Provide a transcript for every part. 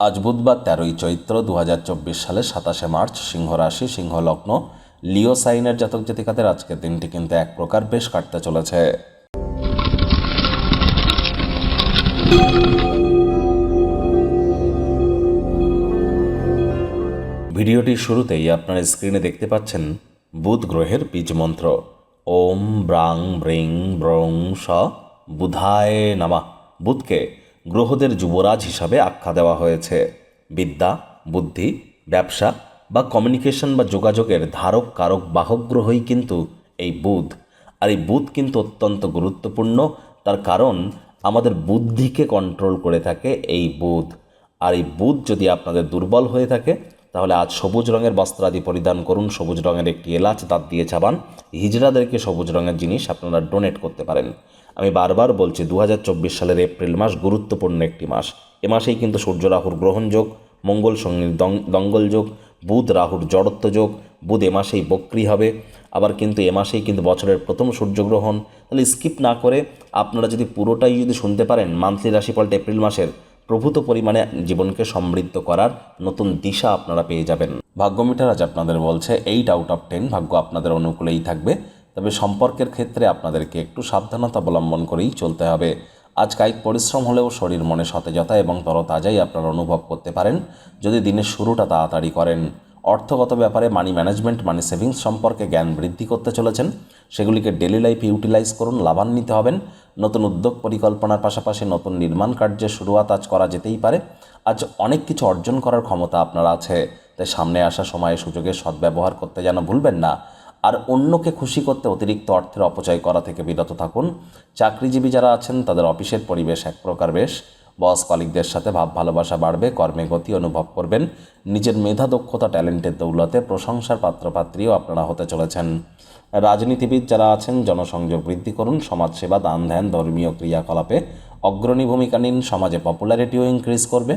আজ বুধবার তেরোই চৈত্র দু হাজার চব্বিশ সালে সাতাশে মার্চ, সিংহ রাশি, সিংহ লগ্ন, লিও সাইনের জাতক জাতিকাদের আজকের দিনটি কিন্তু এক প্রকার বেশ কাটতে চলেছে। ভিডিওটির শুরুতেই আপনারা স্ক্রিনে দেখতে পাচ্ছেন বুধ গ্রহের বীজ মন্ত্র। ওম ব্রাং ব্রিং ব্রং স বুধায় নামা। বুধকে গ্রহদের যুবরাজ হিসাবে আখ্যা দেওয়া হয়েছে। বিদ্যা, বুদ্ধি, ব্যবসা বা কমিউনিকেশন বা যোগাযোগের ধারক, কারক, বাহক গ্রহই কিন্তু এই বুধ। আর এই বুধ কিন্তু অত্যন্ত গুরুত্বপূর্ণ, তার কারণ আমাদের বুদ্ধিকে কন্ট্রোল করে থাকে এই বুধ। আর এই বুধ যদি আপনাদের দুর্বল হয়ে থাকে, তাহলে আজ সবুজ রঙের বস্ত্রাদি পরিধান করুন, সবুজ রঙের একটি এলাচ দাঁত দিয়ে চাবান। হিজড়াদেরকে সবুজ রঙের জিনিস আপনারা ডোনেট করতে পারেন। আমি বারবার বলছি দু হাজার চব্বিশ সালের এপ্রিল মাস গুরুত্বপূর্ণ একটি মাস। এ মাসেই কিন্তু সূর্য রাহুর গ্রহণ যোগ, মঙ্গল সঙ্গীর দঙ্গল যোগ, বুধ রাহুর জড়ত্ব যোগ, বুধ এ মাসেই বক্রি হবে। আবার কিন্তু এ মাসেই কিন্তু বছরের প্রথম সূর্যগ্রহণ তাহলে স্কিপ না করে আপনারা যদি পুরোটাই যদি শুনতে পারেন, মান্থলি রাশিফলটা এপ্রিল মাসের প্রভূত পরিমাণে জীবনকে সমৃদ্ধ করার নতুন দিশা আপনারা পেয়ে যাবেন। ভাগ্যমিটার আজ আপনাদের বলছে এইট আউট অফ টেন ভাগ্য আপনাদের অনুকূলেই থাকবে। তবে সম্পর্কের ক্ষেত্রে আপনাদেরকে একটু সাবধানতা অবলম্বন করেই চলতে হবে। আজ কায়িক পরিশ্রম হলেও শরীর মনে সতেজতা এবং তরতাজাই আপনারা অনুভব করতে পারেন। যদি দিনের শুরুটা তাড়াতাড়ি করেন, অর্থগত ব্যাপারে মানি ম্যানেজমেন্ট মানি সেভিংস সম্পর্কে জ্ঞান বৃদ্ধি করতে চলেছেন। সেগুলিকে ডেলি লাইফে ইউটিলাইজ করুন, লাভান্বিত হবেন। নতুন উদ্যোগ পরিকল্পনার পাশাপাশি নতুন নির্মাণ কার্যের শুরুয়াত আজ করা যেতেই পারে। আজ অনেক কিছু অর্জন করার ক্ষমতা আপনার আছে। তাই সামনে আসা সময়ে সুযোগের সদ্ব্যবহার করতে যেন ভুলবেন না। আর অন্যকে খুশি করতে অতিরিক্ত অর্থের অপচয় করা থেকে বিরত থাকুন। চাকরিজীবী যারা আছেন, তাদের অফিসের পরিবেশ এক প্রকার বেশ। বস কলিকদের সাথে ভাব ভালোবাসা বাড়বে, কর্মে গতি অনুভব করবেন। নিজের মেধা, দক্ষতা, ট্যালেন্টের দৌলতে প্রশংসার পাত্রপাত্রীও আপনারা হতে চলেছেন। রাজনীতিবিদ যারা আছেন, জনসংযোগ বৃদ্ধি করুন, সমাজসেবা, দান ধ্যান, ধর্মীয় ক্রিয়াকলাপে অগ্রণী ভূমিকা নিন, সমাজে পপুলারিটিও ইনক্রিজ করবে।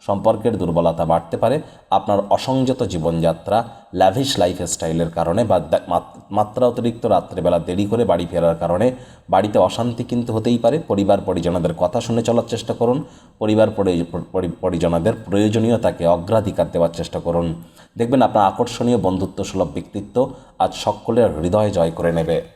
সম্পর্কের দুর্বলতা বাড়তে পারে, আপনার অসংযত জীবনযাত্রা ল্যাভিশ লাইফ স্টাইলের কারণে বা মাত্রা অতিরিক্ত রাত্রেবেলা দেরি করে বাড়ি ফেরার কারণে বাড়িতে অশান্তি কিন্তু হতেই পারে। পরিবার পরিজনদের কথা শুনে চলার চেষ্টা করুন। পরিবার পরিজনদের প্রয়োজনীয়তাকে অগ্রাধিকার দেওয়ার চেষ্টা করুন। দেখবেন আপনার আকর্ষণীয় বন্ধুত্ব সুলভ ব্যক্তিত্ব আজ সকলের হৃদয় জয় করে নেবে।